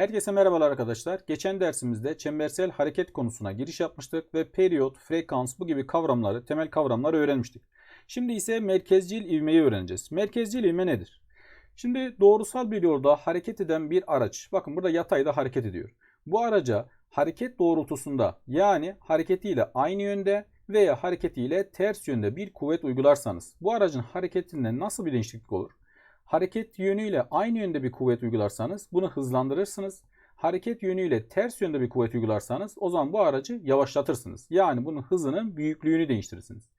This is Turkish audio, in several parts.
Herkese merhabalar arkadaşlar. Geçen dersimizde çembersel hareket konusuna giriş yapmıştık ve periyot, frekans bu gibi kavramları, temel kavramları öğrenmiştik. Şimdi ise merkezcil ivmeyi öğreneceğiz. Merkezcil ivme nedir? Şimdi doğrusal bir yolda hareket eden bir araç, bakın burada yatayda hareket ediyor. Bu araca hareket doğrultusunda yani hareketiyle aynı yönde veya hareketiyle ters yönde bir kuvvet uygularsanız bu aracın hareketinde nasıl bir değişiklik olur? Hareket yönüyle aynı yönde bir kuvvet uygularsanız bunu hızlandırırsınız. Hareket yönüyle ters yönde bir kuvvet uygularsanız o zaman bu aracı yavaşlatırsınız. Yani bunun hızının büyüklüğünü değiştirirsiniz.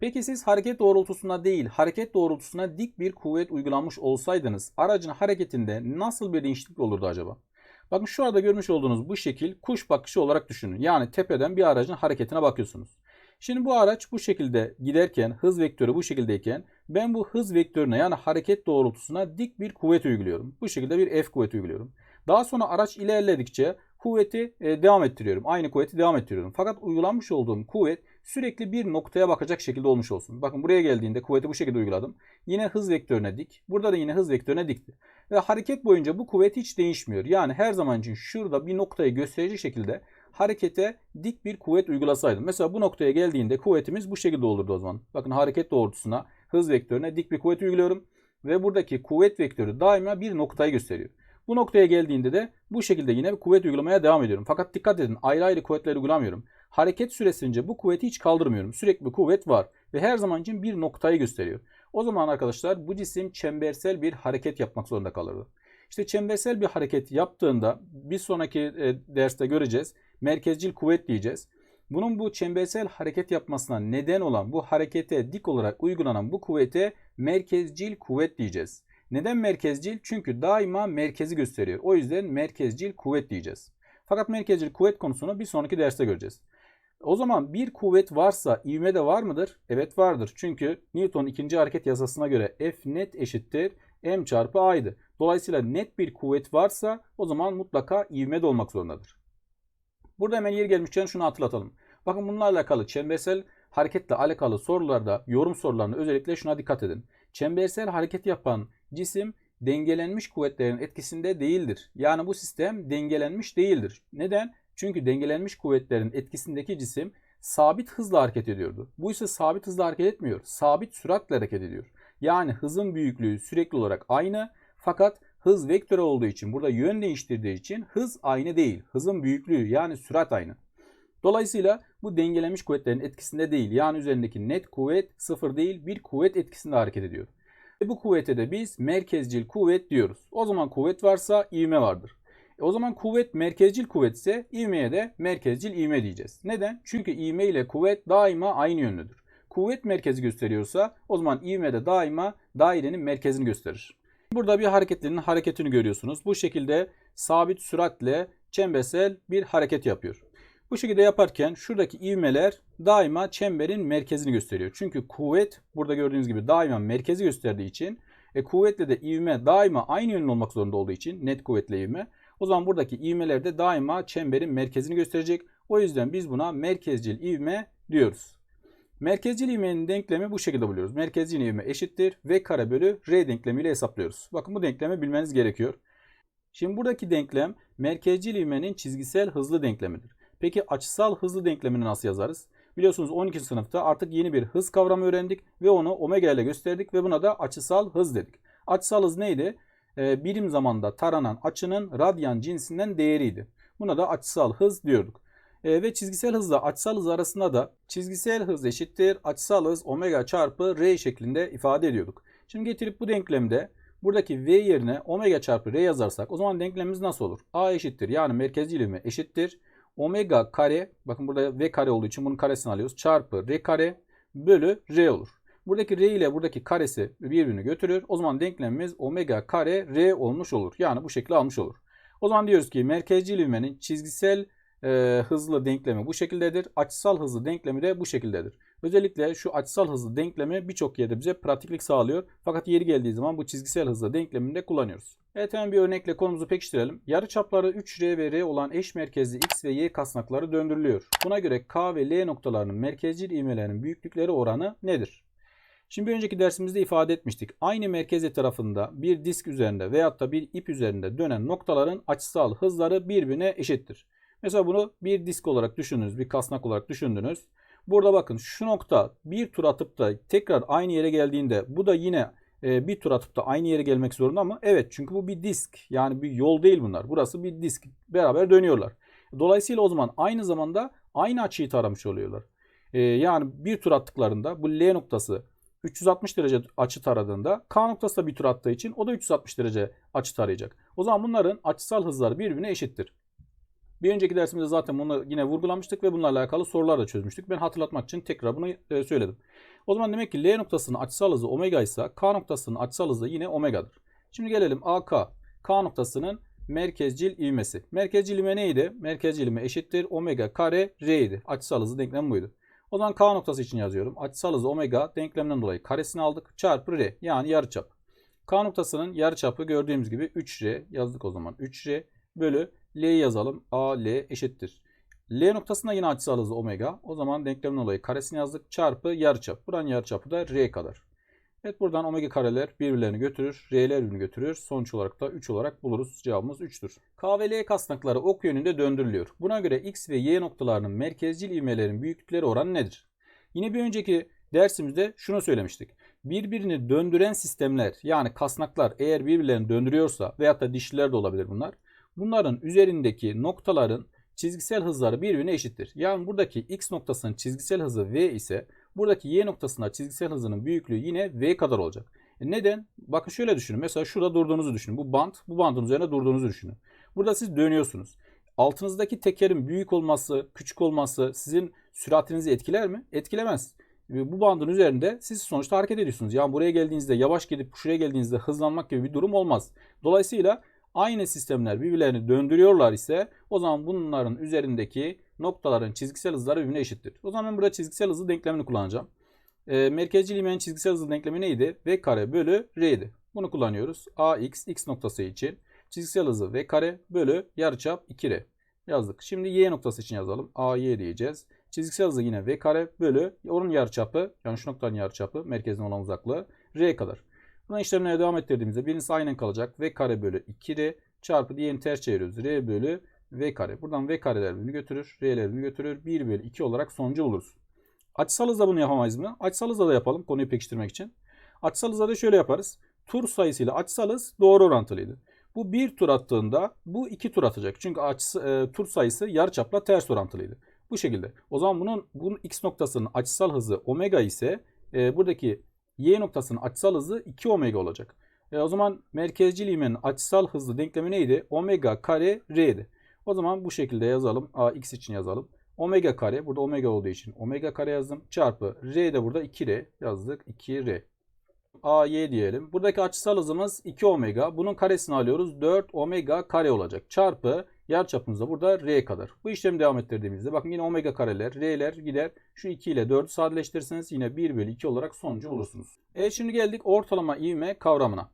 Peki siz hareket doğrultusuna değil, hareket doğrultusuna dik bir kuvvet uygulanmış olsaydınız aracın hareketinde nasıl bir değişiklik olurdu acaba? Bakın şu anda görmüş olduğunuz bu şekil kuş bakışı olarak düşünün. Yani tepeden bir aracın hareketine bakıyorsunuz. Şimdi bu araç bu şekilde giderken, hız vektörü bu şekildeyken ben bu hız vektörüne yani hareket doğrultusuna dik bir kuvvet uyguluyorum. Bu şekilde bir F kuvveti uyguluyorum. Daha sonra araç ilerledikçe kuvveti e, devam ettiriyorum. Aynı kuvveti devam ettiriyorum. Fakat uygulanmış olduğum kuvvet sürekli bir noktaya bakacak şekilde olmuş olsun. Bakın buraya geldiğinde kuvveti bu şekilde uyguladım. Yine hız vektörüne dik. Burada da yine hız vektörüne dikti. Ve hareket boyunca bu kuvvet hiç değişmiyor. Yani her zaman için şurada bir noktayı gösterecek şekilde harekete dik bir kuvvet uygulasaydım. Mesela bu noktaya geldiğinde kuvvetimiz bu şekilde olurdu o zaman. Bakın hareket doğrultusuna hız vektörüne dik bir kuvvet uyguluyorum. Ve buradaki kuvvet vektörü daima bir noktayı gösteriyor. Bu noktaya geldiğinde de bu şekilde yine bir kuvvet uygulamaya devam ediyorum. Fakat dikkat edin ayrı ayrı kuvvetler uygulamıyorum. Hareket süresince bu kuvveti hiç kaldırmıyorum. Sürekli kuvvet var ve her zaman için bir noktayı gösteriyor. O zaman arkadaşlar bu cisim çembersel bir hareket yapmak zorunda kalırdı. İşte çembersel bir hareket yaptığında bir sonraki e, derste göreceğiz. Merkezcil kuvvet diyeceğiz. Bunun bu çembersel hareket yapmasına neden olan bu harekete dik olarak uygulanan bu kuvvete merkezcil kuvvet diyeceğiz. Neden merkezcil? Çünkü daima merkezi gösteriyor. O yüzden merkezcil kuvvet diyeceğiz. Fakat merkezcil kuvvet konusunu bir sonraki derste göreceğiz. O zaman bir kuvvet varsa ivme de var mıdır? Evet vardır. Çünkü Newton ikinci hareket yasasına göre F net eşittir m çarpı a'ydı. Dolayısıyla net bir kuvvet varsa o zaman mutlaka ivme de olmak zorundadır. Burada hemen yer gelmişken şunu hatırlatalım. Bakın bununla alakalı çembersel hareketle alakalı sorularda, yorum sorularında özellikle şuna dikkat edin. Çembersel hareket yapan cisim dengelenmiş kuvvetlerin etkisinde değildir. Yani bu sistem dengelenmiş değildir. Neden? Çünkü dengelenmiş kuvvetlerin etkisindeki cisim sabit hızla hareket ediyordu. Bu ise sabit hızla hareket etmiyor. Sabit süratle hareket ediyor. Yani hızın büyüklüğü sürekli olarak aynı fakat hız vektörü olduğu için burada yön değiştirdiği için hız aynı değil. Hızın büyüklüğü yani sürat aynı. Dolayısıyla bu dengelenmiş kuvvetlerin etkisinde değil. Yani üzerindeki net kuvvet sıfır değil bir kuvvet etkisinde hareket ediyor. Ve bu kuvvete de biz merkezcil kuvvet diyoruz. O zaman kuvvet varsa ivme vardır. E o zaman kuvvet merkezcil kuvvet ise ivmeye de merkezcil ivme diyeceğiz. Neden? Çünkü ivme ile kuvvet daima aynı yönlüdür. Kuvvet merkezi gösteriyorsa o zaman ivme de daima dairenin merkezini gösterir. Burada bir hareketlerin hareketini görüyorsunuz. Bu şekilde sabit süratle çembersel bir hareket yapıyor. Bu şekilde yaparken şuradaki ivmeler daima çemberin merkezini gösteriyor. Çünkü kuvvet burada gördüğünüz gibi daima merkezi gösterdiği için e, kuvvetle de ivme daima aynı yönlü olmak zorunda olduğu için net kuvvetle ivme. O zaman buradaki ivmeler de daima çemberin merkezini gösterecek. O yüzden biz buna merkezcil ivme diyoruz. Merkezcil ivmenin denklemi bu şekilde buluyoruz. Merkezcil ivme eşittir v kare bölü r denklemiyle hesaplıyoruz. Bakın bu denklemi bilmeniz gerekiyor. Şimdi buradaki denklem merkezcil ivmenin çizgisel hızlı denklemidir. Peki açısal hızlı denklemini nasıl yazarız? Biliyorsunuz 12. sınıfta artık yeni bir hız kavramı öğrendik ve onu omega ile gösterdik ve buna da açısal hız dedik. Açısal hız neydi? Ee, birim zamanda taranan açının radyan cinsinden değeriydi. Buna da açısal hız diyorduk. E, ve çizgisel hızla açısal hız arasında da çizgisel hız eşittir açısal hız omega çarpı r şeklinde ifade ediyorduk. Şimdi getirip bu denklemde buradaki v yerine omega çarpı r yazarsak o zaman denklemimiz nasıl olur? a eşittir yani merkezci ilimi eşittir. Omega kare bakın burada v kare olduğu için bunun karesini alıyoruz. Çarpı r kare bölü r olur. Buradaki r ile buradaki karesi birbirini götürür. O zaman denklemimiz omega kare r olmuş olur. Yani bu şekilde almış olur. O zaman diyoruz ki merkezci ivmenin çizgisel e, hızlı denklemi bu şekildedir. Açısal hızlı denklemi de bu şekildedir. Özellikle şu açısal hızlı denklemi birçok yerde bize pratiklik sağlıyor. Fakat yeri geldiği zaman bu çizgisel hızlı denklemini de kullanıyoruz. Evet hemen bir örnekle konumuzu pekiştirelim. Yarıçapları 3R ve R olan eş merkezli X ve Y kasnakları döndürülüyor. Buna göre K ve L noktalarının merkezcil ivmelerinin büyüklükleri oranı nedir? Şimdi önceki dersimizde ifade etmiştik. Aynı merkez etrafında bir disk üzerinde veyahut da bir ip üzerinde dönen noktaların açısal hızları birbirine eşittir. Mesela bunu bir disk olarak düşündünüz, bir kasnak olarak düşündünüz. Burada bakın şu nokta bir tur atıp da tekrar aynı yere geldiğinde bu da yine e, bir tur atıp da aynı yere gelmek zorunda mı? Evet çünkü bu bir disk yani bir yol değil bunlar. Burası bir disk beraber dönüyorlar. Dolayısıyla o zaman aynı zamanda aynı açıyı taramış oluyorlar. E, yani bir tur attıklarında bu L noktası 360 derece açı taradığında K noktası da bir tur attığı için o da 360 derece açı tarayacak. O zaman bunların açısal hızları birbirine eşittir. Bir önceki dersimizde zaten bunu yine vurgulamıştık ve bunlarla alakalı sorular da çözmüştük. Ben hatırlatmak için tekrar bunu e, söyledim. O zaman demek ki L noktasının açısal hızı omega ise K noktasının açısal hızı yine omega'dır. Şimdi gelelim AK. K noktasının merkezcil ivmesi. Merkezcil ivme neydi? Merkezcil ivme eşittir omega kare r idi. Açısal hızı denklemi buydu. O zaman K noktası için yazıyorum. Açısal hızı omega denkleminden dolayı karesini aldık. Çarpı r yani yarıçap. K noktasının yarıçapı gördüğümüz gibi 3r yazdık o zaman. 3r bölü L'yi yazalım. A, L eşittir. L noktasında yine açısal hızı omega. O zaman denklemin dolayı karesini yazdık. Çarpı yarıçap. Buranın yarıçapı da R kadar. Evet buradan omega kareler birbirlerini götürür. R'ler birbirini götürür. Sonuç olarak da 3 olarak buluruz. Cevabımız 3'tür. K ve L kasnakları ok yönünde döndürülüyor. Buna göre X ve Y noktalarının merkezcil ivmelerin büyüklükleri oranı nedir? Yine bir önceki dersimizde şunu söylemiştik. Birbirini döndüren sistemler yani kasnaklar eğer birbirlerini döndürüyorsa veyahut da dişliler de olabilir bunlar. Bunların üzerindeki noktaların çizgisel hızları birbirine eşittir. Yani buradaki x noktasının çizgisel hızı v ise buradaki y noktasında çizgisel hızının büyüklüğü yine v kadar olacak. E neden? Bakın şöyle düşünün. Mesela şurada durduğunuzu düşünün. Bu bant, bu bandın üzerine durduğunuzu düşünün. Burada siz dönüyorsunuz. Altınızdaki tekerin büyük olması, küçük olması sizin süratinizi etkiler mi? Etkilemez. Bu bandın üzerinde siz sonuçta hareket ediyorsunuz. Yani buraya geldiğinizde yavaş gidip şuraya geldiğinizde hızlanmak gibi bir durum olmaz. Dolayısıyla aynı sistemler birbirlerini döndürüyorlar ise o zaman bunların üzerindeki noktaların çizgisel hızları birbirine eşittir. O zaman ben burada çizgisel hızı denklemini kullanacağım. E, merkezcil ivmenin çizgisel hızı denklemi neydi? V kare bölü R'ydi. Bunu kullanıyoruz. AX x noktası için çizgisel hızı V kare bölü yarıçap 2R yazdık. Şimdi Y noktası için yazalım. AY diyeceğiz. Çizgisel hızı yine V kare bölü onun yarıçapı yani şu noktanın yarıçapı merkezden olan uzaklığı R kadar. Buna işlemlere devam ettirdiğimizde birincisi aynen kalacak. V kare bölü 2R çarpı diğerini ters çeviriyoruz. R bölü V kare. Buradan V kareler birbirini götürür. R'ler birbirini götürür. 1 bölü 2 olarak sonucu buluruz. Açısal hızla bunu yapamayız mı? Açısal hızla da yapalım konuyu pekiştirmek için. Açısal hızla da şöyle yaparız. Tur sayısıyla açısal hız doğru orantılıydı. Bu bir tur attığında bu iki tur atacak. Çünkü açısı, e, tur sayısı yarıçapla ters orantılıydı. Bu şekilde. O zaman bunun, bunun x noktasının açısal hızı omega ise e, buradaki y noktasının açısal hızı 2 omega olacak. E, o zaman merkezcil ivmenin açısal hızlı denklemi neydi? Omega kare r'di. O zaman bu şekilde yazalım. A x için yazalım. Omega kare burada omega olduğu için omega kare yazdım. Çarpı r de burada 2r yazdık. 2r. A y diyelim. Buradaki açısal hızımız 2 omega. Bunun karesini alıyoruz. 4 omega kare olacak. Çarpı yer çapımız da burada r kadar. Bu işlemi devam ettirdiğimizde bakın yine omega kareler, r'ler gider. Şu 2 ile 4'ü sadeleştirirseniz yine 1 bölü 2 olarak sonucu bulursunuz. Evet şimdi geldik ortalama ivme kavramına.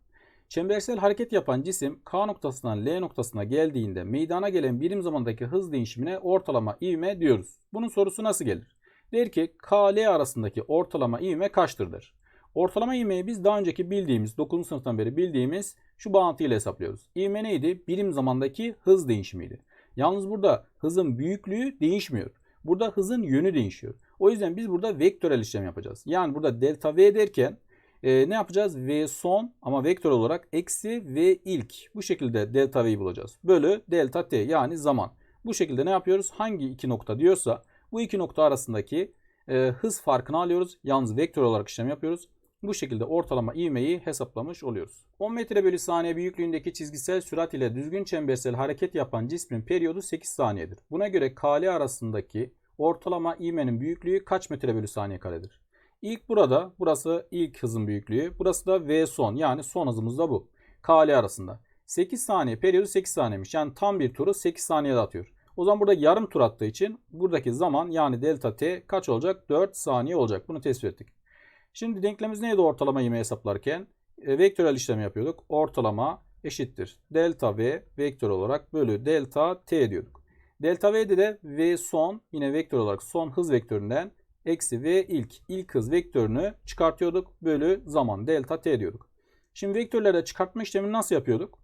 Çembersel hareket yapan cisim K noktasından L noktasına geldiğinde meydana gelen birim zamandaki hız değişimine ortalama ivme diyoruz. Bunun sorusu nasıl gelir? Der ki K-L arasındaki ortalama ivme kaçtır der. Ortalama ivmeyi biz daha önceki bildiğimiz 9. sınıftan beri bildiğimiz şu bağıntıyla hesaplıyoruz. İvme neydi? Birim zamandaki hız değişimiydi. Yalnız burada hızın büyüklüğü değişmiyor. Burada hızın yönü değişiyor. O yüzden biz burada vektörel işlem yapacağız. Yani burada delta V derken e, ne yapacağız? V son ama vektör olarak eksi V ilk. Bu şekilde delta V'yi bulacağız. Bölü delta T yani zaman. Bu şekilde ne yapıyoruz? Hangi iki nokta diyorsa bu iki nokta arasındaki e, hız farkını alıyoruz. Yalnız vektör olarak işlem yapıyoruz. Bu şekilde ortalama ivmeyi hesaplamış oluyoruz. 10 metre bölü saniye büyüklüğündeki çizgisel sürat ile düzgün çembersel hareket yapan cismin periyodu 8 saniyedir. Buna göre KL arasındaki ortalama ivmenin büyüklüğü kaç metre bölü saniye karedir? İlk burada, burası ilk hızın büyüklüğü. Burası da V son yani son hızımız da bu. KL arasında. 8 saniye periyodu 8 saniyemiş. Yani tam bir turu 8 saniyede atıyor. O zaman burada yarım tur attığı için buradaki zaman yani delta t kaç olacak? 4 saniye olacak. Bunu tespit ettik. Şimdi denklemimiz neydi ortalama ivme hesaplarken? E, vektörel işlem yapıyorduk. Ortalama eşittir. Delta v vektör olarak bölü delta t diyorduk. Delta v'de de v son yine vektör olarak son hız vektöründen eksi v ilk ilk hız vektörünü çıkartıyorduk. Bölü zaman delta t diyorduk. Şimdi vektörlerde çıkartma işlemini nasıl yapıyorduk?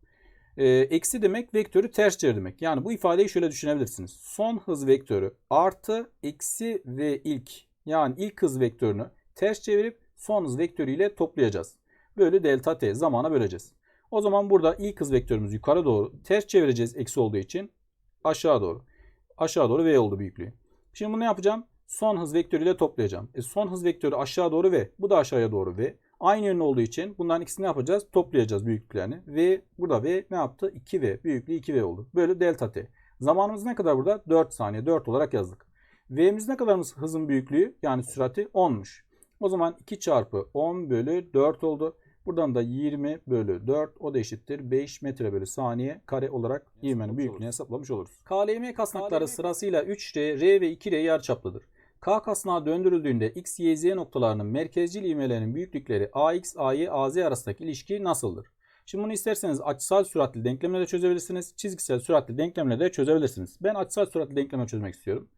Ee, eksi demek vektörü ters çevirmek. Yani bu ifadeyi şöyle düşünebilirsiniz. Son hız vektörü artı eksi v ilk yani ilk hız vektörünü ters çevirip son hız vektörüyle toplayacağız. Böyle delta t zamana böleceğiz. O zaman burada ilk hız vektörümüz yukarı doğru ters çevireceğiz eksi olduğu için aşağı doğru. Aşağı doğru v oldu büyüklüğü. Şimdi bunu ne yapacağım? Son hız vektörüyle toplayacağım. E son hız vektörü aşağı doğru v. Bu da aşağıya doğru v. Aynı yönlü olduğu için bunların ikisini ne yapacağız? Toplayacağız büyüklüklerini. V burada V ne yaptı? 2V. Büyüklüğü 2V oldu. Böyle delta T. Zamanımız ne kadar burada? 4 saniye. 4 olarak yazdık. V'miz ne kadar hızın büyüklüğü? Yani sürati 10'muş. O zaman 2 çarpı 10 bölü 4 oldu. Buradan da 20 bölü 4 o da eşittir 5 metre bölü saniye kare olarak ivmenin büyüklüğünü hesaplamış oluruz. KLM kasnakları sırasıyla 3R, R ve 2R yarıçaplıdır. K kasnağı döndürüldüğünde X, Y, Z noktalarının merkezcil ivmelerinin büyüklükleri AX, AY, AZ arasındaki ilişki nasıldır? Şimdi bunu isterseniz açısal süratli denklemle de çözebilirsiniz. Çizgisel süratli denklemle de çözebilirsiniz. Ben açısal süratli denklemle çözmek istiyorum.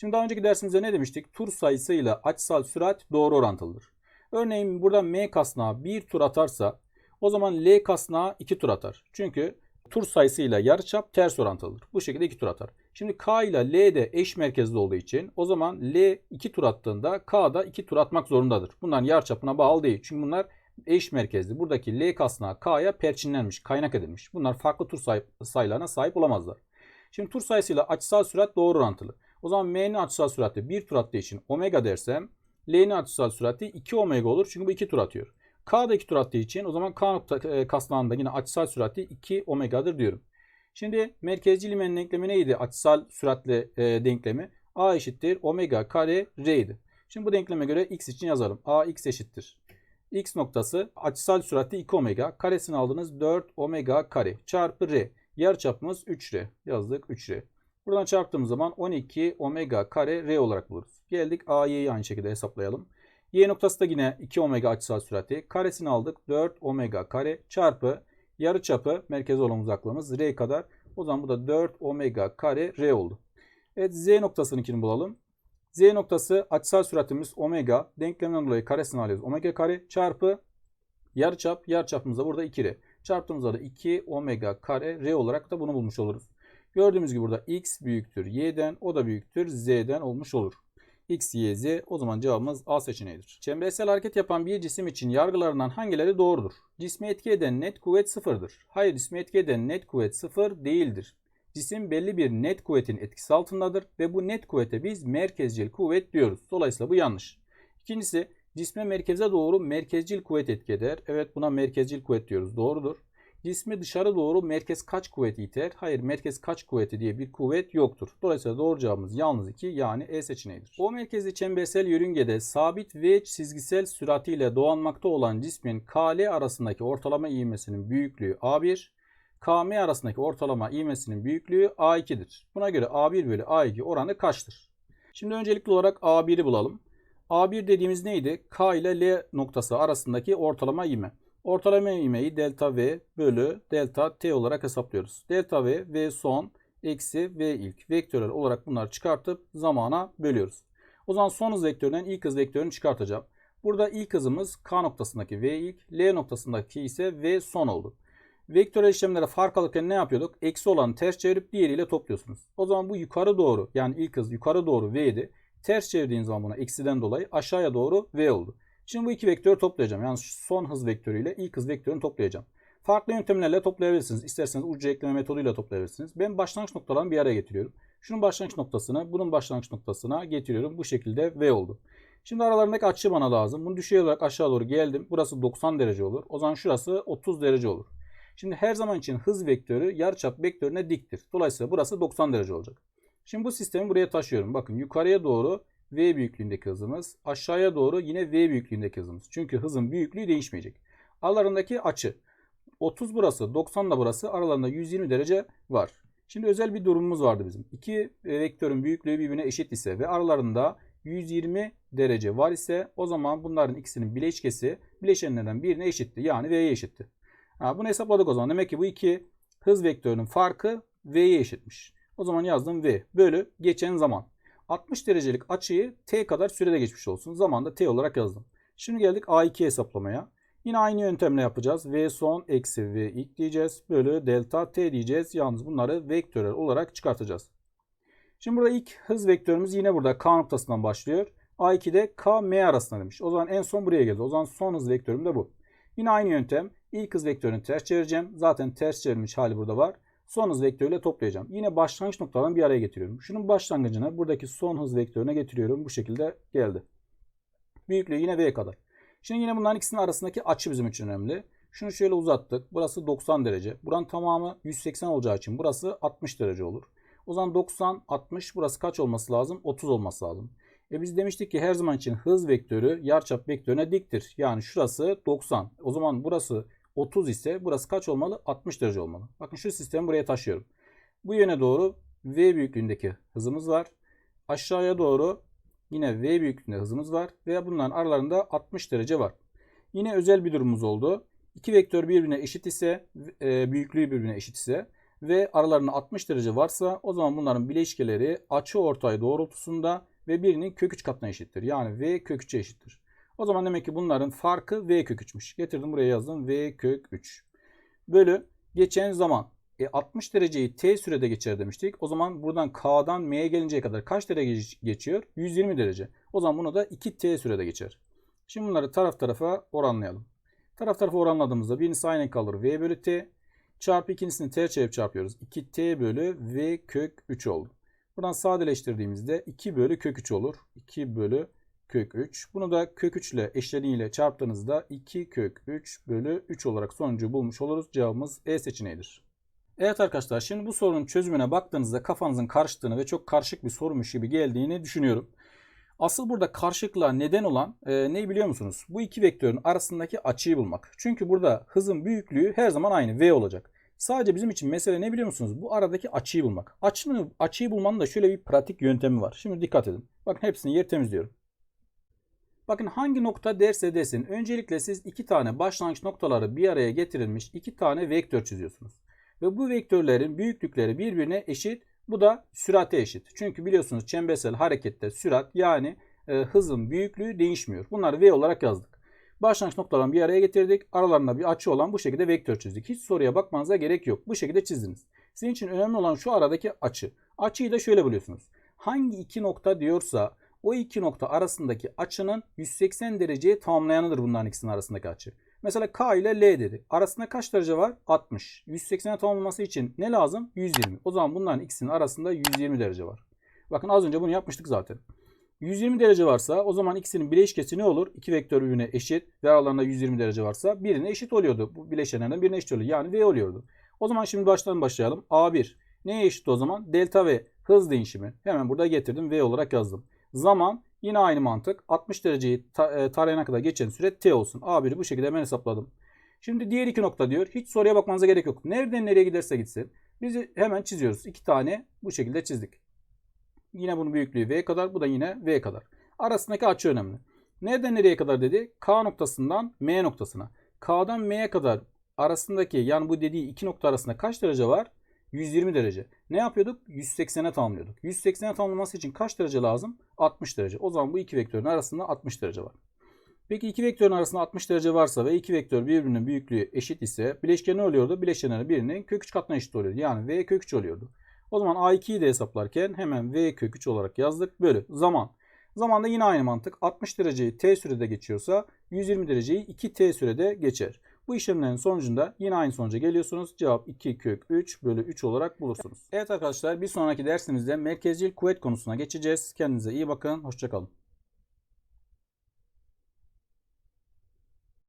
Şimdi daha önceki dersimizde ne demiştik? Tur sayısı ile açısal sürat doğru orantılıdır. Örneğin burada M kasnağı bir tur atarsa o zaman L kasnağı 2 tur atar. Çünkü tur sayısıyla yarıçap ters orantılıdır. Bu şekilde 2 tur atar. Şimdi K ile L de eş merkezli olduğu için o zaman L 2 tur attığında K da 2 tur atmak zorundadır. Bunların yarıçapına bağlı değil. Çünkü bunlar eş merkezli. Buradaki L kasnağı K'ya perçinlenmiş, kaynak edilmiş. Bunlar farklı tur say sayılarına sahip olamazlar. Şimdi tur sayısıyla açısal sürat doğru orantılı. O zaman M'nin açısal sürati 1 tur attığı için omega dersem L'nin açısal sürati 2 omega olur. Çünkü bu 2 tur atıyor. K da 2 tur attığı için o zaman K nokta e, kasnağında yine açısal sürati 2 omega'dır diyorum. Şimdi merkezci limenin denklemi neydi? Açısal süratle e, denklemi. A eşittir omega kare r idi. Şimdi bu denkleme göre x için yazalım. A x eşittir. X noktası açısal sürati 2 omega. Karesini aldınız 4 omega kare çarpı r. Yarıçapımız 3r. Yazdık 3r. Buradan çarptığımız zaman 12 omega kare r olarak buluruz. Geldik a'yı aynı şekilde hesaplayalım. Y noktası da yine 2 omega açısal sürati. Karesini aldık 4 omega kare çarpı yarıçapı merkez olan uzaklığımız r kadar. O zaman bu da 4 omega kare r oldu. Evet z noktasınınkini bulalım. Z noktası açısal süratimiz omega. Denklemden dolayı karesini alıyoruz. Omega kare çarpı yarıçap. Yarıçapımız da burada 2r. Çarptığımızda da 2 omega kare r olarak da bunu bulmuş oluruz. Gördüğümüz gibi burada x büyüktür y'den o da büyüktür z'den olmuş olur. X, Y, Z o zaman cevabımız A seçeneğidir. Çembersel hareket yapan bir cisim için yargılarından hangileri doğrudur? Cismi etki eden net kuvvet sıfırdır. Hayır cismi etki eden net kuvvet sıfır değildir. Cisim belli bir net kuvvetin etkisi altındadır ve bu net kuvvete biz merkezcil kuvvet diyoruz. Dolayısıyla bu yanlış. İkincisi cisme merkeze doğru merkezcil kuvvet etki eder. Evet buna merkezcil kuvvet diyoruz. Doğrudur. Cismi dışarı doğru merkez kaç kuvveti iter? Hayır merkez kaç kuvveti diye bir kuvvet yoktur. Dolayısıyla doğru cevabımız yalnız 2 yani E seçeneğidir. O merkezli çembersel yörüngede sabit ve çizgisel süratiyle dolanmakta olan cismin KL arasındaki ortalama ivmesinin büyüklüğü A1, KM arasındaki ortalama ivmesinin büyüklüğü A2'dir. Buna göre A1 bölü A2 oranı kaçtır? Şimdi öncelikli olarak A1'i bulalım. A1 dediğimiz neydi? K ile L noktası arasındaki ortalama ivme. Ortalama ivmeyi delta V bölü delta T olarak hesaplıyoruz. Delta V, V son, eksi V ilk. Vektörel olarak bunları çıkartıp zamana bölüyoruz. O zaman son hız vektöründen ilk hız vektörünü çıkartacağım. Burada ilk hızımız K noktasındaki V ilk, L noktasındaki ise V son oldu. Vektörel işlemlere fark alırken ne yapıyorduk? Eksi olanı ters çevirip diğeriyle topluyorsunuz. O zaman bu yukarı doğru yani ilk hız yukarı doğru V'di. Ters çevirdiğiniz zaman buna eksiden dolayı aşağıya doğru V oldu. Şimdi bu iki vektörü toplayacağım. Yani son hız vektörüyle ilk hız vektörünü toplayacağım. Farklı yöntemlerle toplayabilirsiniz. İsterseniz ucu ekleme metoduyla toplayabilirsiniz. Ben başlangıç noktalarını bir araya getiriyorum. Şunun başlangıç noktasını bunun başlangıç noktasına getiriyorum. Bu şekilde V oldu. Şimdi aralarındaki açı bana lazım. Bunu düşey olarak aşağı doğru geldim. Burası 90 derece olur. O zaman şurası 30 derece olur. Şimdi her zaman için hız vektörü yarıçap vektörüne diktir. Dolayısıyla burası 90 derece olacak. Şimdi bu sistemi buraya taşıyorum. Bakın yukarıya doğru V büyüklüğündeki hızımız. Aşağıya doğru yine V büyüklüğündeki hızımız. Çünkü hızın büyüklüğü değişmeyecek. Aralarındaki açı. 30 burası, 90 da burası. Aralarında 120 derece var. Şimdi özel bir durumumuz vardı bizim. İki vektörün büyüklüğü birbirine eşit ise ve aralarında 120 derece var ise o zaman bunların ikisinin bileşkesi bileşenlerden birine eşitti. Yani V'ye eşitti. Ha, bunu hesapladık o zaman. Demek ki bu iki hız vektörünün farkı V'ye eşitmiş. O zaman yazdım V bölü geçen zaman. 60 derecelik açıyı t kadar sürede geçmiş olsun. Zamanda t olarak yazdım. Şimdi geldik A2 hesaplamaya. Yine aynı yöntemle yapacağız. V son eksi V ilk diyeceğiz. Bölü delta t diyeceğiz. Yalnız bunları vektörel olarak çıkartacağız. Şimdi burada ilk hız vektörümüz yine burada K noktasından başlıyor. A2'de K, M arasında demiş. O zaman en son buraya geldi. O zaman son hız vektörüm de bu. Yine aynı yöntem. İlk hız vektörünü ters çevireceğim. Zaten ters çevirmiş hali burada var. Son hız vektörüyle toplayacağım. Yine başlangıç noktalarını bir araya getiriyorum. Şunun başlangıcını buradaki son hız vektörüne getiriyorum. Bu şekilde geldi. Büyüklüğü yine V kadar. Şimdi yine bunların ikisinin arasındaki açı bizim için önemli. Şunu şöyle uzattık. Burası 90 derece. Buranın tamamı 180 olacağı için burası 60 derece olur. O zaman 90, 60 burası kaç olması lazım? 30 olması lazım. E biz demiştik ki her zaman için hız vektörü yarçap vektörüne diktir. Yani şurası 90. O zaman burası 30 ise burası kaç olmalı? 60 derece olmalı. Bakın şu sistemi buraya taşıyorum. Bu yöne doğru V büyüklüğündeki hızımız var. Aşağıya doğru yine V büyüklüğünde hızımız var. Ve bunların aralarında 60 derece var. Yine özel bir durumumuz oldu. İki vektör birbirine eşit ise, e, büyüklüğü birbirine eşit ise ve aralarında 60 derece varsa o zaman bunların bileşkeleri açı ortay doğrultusunda ve birinin kök 3 katına eşittir. Yani V kök 3'e eşittir. O zaman demek ki bunların farkı V kök 3'müş. Getirdim buraya yazdım V kök 3. Bölü geçen zaman. E 60 dereceyi T sürede geçer demiştik. O zaman buradan K'dan M'ye gelinceye kadar kaç derece geçiyor? 120 derece. O zaman bunu da 2T sürede geçer. Şimdi bunları taraf tarafa oranlayalım. Taraf tarafa oranladığımızda birincisi aynı kalır. V bölü T çarpı ikincisini T çevirip çarpıyoruz. 2T bölü V kök 3 oldu. Buradan sadeleştirdiğimizde 2 bölü kök 3 olur. 2 bölü kök 3. Bunu da kök 3 ile eşleniğiyle çarptığınızda 2 kök 3 bölü 3 olarak sonucu bulmuş oluruz. Cevabımız E seçeneğidir. Evet arkadaşlar şimdi bu sorunun çözümüne baktığınızda kafanızın karıştığını ve çok karışık bir sorumuş gibi geldiğini düşünüyorum. Asıl burada karşılıklığa neden olan e, ne biliyor musunuz? Bu iki vektörün arasındaki açıyı bulmak. Çünkü burada hızın büyüklüğü her zaman aynı V olacak. Sadece bizim için mesele ne biliyor musunuz? Bu aradaki açıyı bulmak. Açının, açıyı bulmanın da şöyle bir pratik yöntemi var. Şimdi dikkat edin. Bakın hepsini yer temizliyorum. Bakın hangi nokta derse desin. Öncelikle siz iki tane başlangıç noktaları bir araya getirilmiş iki tane vektör çiziyorsunuz. Ve bu vektörlerin büyüklükleri birbirine eşit. Bu da sürate eşit. Çünkü biliyorsunuz çembersel harekette sürat yani e, hızın büyüklüğü değişmiyor. Bunları V olarak yazdık. Başlangıç noktalarını bir araya getirdik. Aralarında bir açı olan bu şekilde vektör çizdik. Hiç soruya bakmanıza gerek yok. Bu şekilde çizdiniz. Sizin için önemli olan şu aradaki açı. Açıyı da şöyle buluyorsunuz. Hangi iki nokta diyorsa o iki nokta arasındaki açının 180 dereceye tamamlayanıdır bunların ikisinin arasındaki açı. Mesela K ile L dedi. Arasında kaç derece var? 60. 180'e tamamlaması için ne lazım? 120. O zaman bunların ikisinin arasında 120 derece var. Bakın az önce bunu yapmıştık zaten. 120 derece varsa o zaman ikisinin bileşkesi ne olur? İki vektör birbirine eşit ve aralarında 120 derece varsa birine eşit oluyordu. Bu bileşenlerden birine eşit oluyor. Yani V oluyordu. O zaman şimdi baştan başlayalım. A1 neye eşit o zaman? Delta V hız değişimi. Hemen burada getirdim V olarak yazdım. Zaman yine aynı mantık. 60 dereceyi ta, tarayana kadar geçen süre T olsun. A1'i bu şekilde hemen hesapladım. Şimdi diğer iki nokta diyor. Hiç soruya bakmanıza gerek yok. Nereden nereye giderse gitsin. Biz hemen çiziyoruz. İki tane bu şekilde çizdik. Yine bunun büyüklüğü V kadar. Bu da yine V kadar. Arasındaki açı önemli. Nereden nereye kadar dedi? K noktasından M noktasına. K'dan M'ye kadar arasındaki yani bu dediği iki nokta arasında kaç derece var? 120 derece. Ne yapıyorduk? 180'e tamamlıyorduk. 180'e tamamlaması için kaç derece lazım? 60 derece. O zaman bu iki vektörün arasında 60 derece var. Peki iki vektörün arasında 60 derece varsa ve iki vektör birbirinin büyüklüğü eşit ise bileşken ne oluyordu? Bileşenlerin birinin kök 3 katına eşit oluyordu. Yani V kök 3 oluyordu. O zaman A2'yi de hesaplarken hemen V kök 3 olarak yazdık. Bölü zaman. Zamanda yine aynı mantık. 60 dereceyi T sürede geçiyorsa 120 dereceyi 2T sürede geçer. Bu işlemlerin sonucunda yine aynı sonuca geliyorsunuz. Cevap 2 kök 3 bölü 3 olarak bulursunuz. Evet arkadaşlar bir sonraki dersimizde merkezcil kuvvet konusuna geçeceğiz. Kendinize iyi bakın. Hoşçakalın.